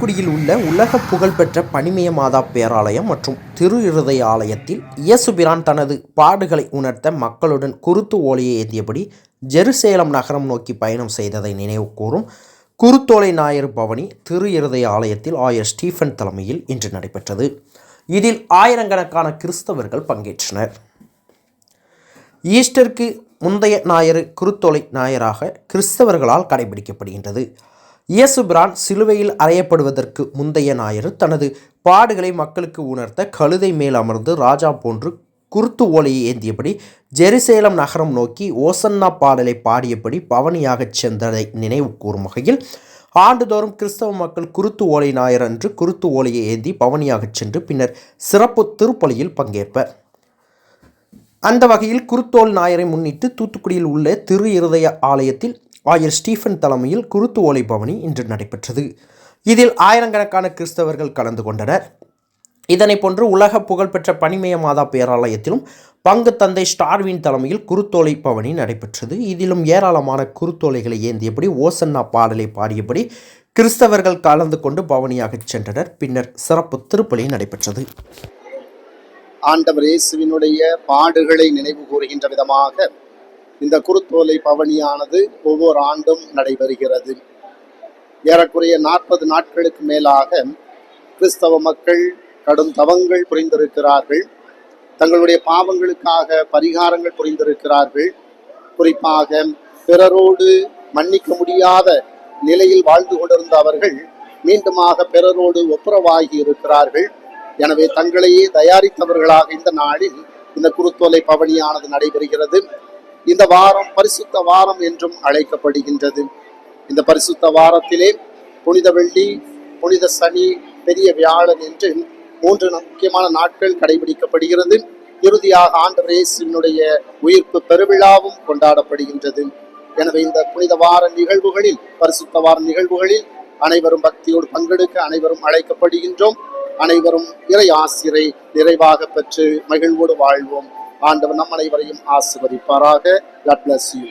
தூத்துக்குடியில் உள்ள உலக புகழ்பெற்ற பனிமய மாதா பேராலயம் மற்றும் திரு இருதய ஆலயத்தில் இயேசுபிரான் தனது பாடுகளை உணர்த்த மக்களுடன் குருத்து ஓலையை ஏந்தியபடி ஜெருசேலம் நகரம் நோக்கி பயணம் செய்ததை நினைவு கூறும் குருத்தோலை நாயர் பவனி திரு இருதய ஆலயத்தில் ஆயர் ஸ்டீஃபன் தலைமையில் இன்று நடைபெற்றது. இதில் ஆயிரக்கணக்கான கிறிஸ்தவர்கள் பங்கேற்றனர். ஈஸ்டருக்கு முந்தைய ஞாயிறு குருத்தோலை ஞாயிறாக கிறிஸ்தவர்களால் கடைபிடிக்கப்படுகின்றது. இயேசுபிரான் சிலுவையில் அறையப்படுவதற்கு முந்தைய ஞாயிறு தனது பாடுகளை மக்களுக்கு உணர்த்த கழுதை மேல் அமர்ந்து ராஜா போன்று குருத்து ஓலையை ஏந்தியபடி ஜெருசேலம் நகரம் நோக்கி ஓசன்னா பாடலை பாடியபடி பவனியாகச் சென்றதை நினைவு கூறும் வகையில் ஆண்டுதோறும் கிறிஸ்தவ மக்கள் குருத்து ஓலை ஞாயிறு அன்று குருத்து ஓலையை ஏந்தி பவனியாகச் சென்று பின்னர் சிறப்பு திருப்பலியில் பங்கேற்பர். அந்த வகையில் குருத்தோல் ஞாயிறை முன்னிட்டு தூத்துக்குடியில் உள்ள திரு இருதய ஆலயத்தில் ஆயர் ஸ்டீஃபன் தலைமையில் குருத்து ஓலை பவனி இன்று நடைபெற்றது. இதில் ஆயிரக்கணக்கான கிறிஸ்தவர்கள் கலந்து கொண்டனர். இதனைப் போன்று உலக புகழ்பெற்ற பனிமய மாதா பேராலயத்திலும் பங்கு தந்தை ஸ்டார்வின் தலைமையில் குருத்தோலை பவனி நடைபெற்றது. இதிலும் ஏராளமான குருத்தோலைகளை ஏந்தியபடி ஓசன்னா பாடலை பாடியபடி கிறிஸ்தவர்கள் கலந்து கொண்டு பவனியாகச் சென்றனர். பின்னர் சிறப்பு திருப்பலி நடைபெற்றது. ஆண்டவர் இயேசுவினுடைய பாடுகளை நினைவு கூறுகின்ற விதமாக இந்த குருத்தோலை பவனியானது ஒவ்வொரு ஆண்டும் நடைபெறுகிறது. ஏறக்குறைய நாற்பது நாட்களுக்கு மேலாக கிறிஸ்தவ மக்கள் கடும் தவங்கள் புரிந்திருக்கிறார்கள். தங்களுடைய பாவங்களுக்காக பரிகாரங்கள் புரிந்திருக்கிறார்கள். குறிப்பாக பிறரோடு மன்னிக்க முடியாத நிலையில் வாழ்ந்து கொண்டிருந்த அவர்கள் மீண்டுமாக பிறரோடு ஒப்புரவாகி இருக்கிறார்கள். எனவே தங்களையே தயாரித்தவர்களாக இந்த நாளில் இந்த குருத்தோலை பவனியானது நடைபெறுகிறது. இந்த வாரம் பரிசுத்த வாரம் என்றும் அழைக்கப்படுகின்றது. இந்த பரிசுத்த வாரத்திலே புனித வெள்ளி புனித சனி பெரிய வியாழன் என்று மூன்று முக்கியமான நாட்கள் கடைபிடிக்கப்படுகிறது. இறுதியாக ஆண்டவர் இயேசுவினுடைய உயிர்ப்பு பெருவிழாவும் கொண்டாடப்படுகின்றது. எனவே இந்த புனித வார நிகழ்வுகளில் பரிசுத்த வார நிகழ்வுகளில் அனைவரும் பக்தியோடு பங்கெடுக்க அனைவரும் அழைக்கப்படுகின்றோம். அனைவரும் இறை ஆசிரை நிறைவாக பெற்று மகிழ்வோடு வாழ்வோம். ஆண்டவர் நம் அனைவரையும் ஆசிர்வதிப்பாராக. God bless you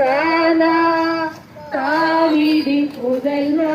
சாலா காவிரி புதல்வா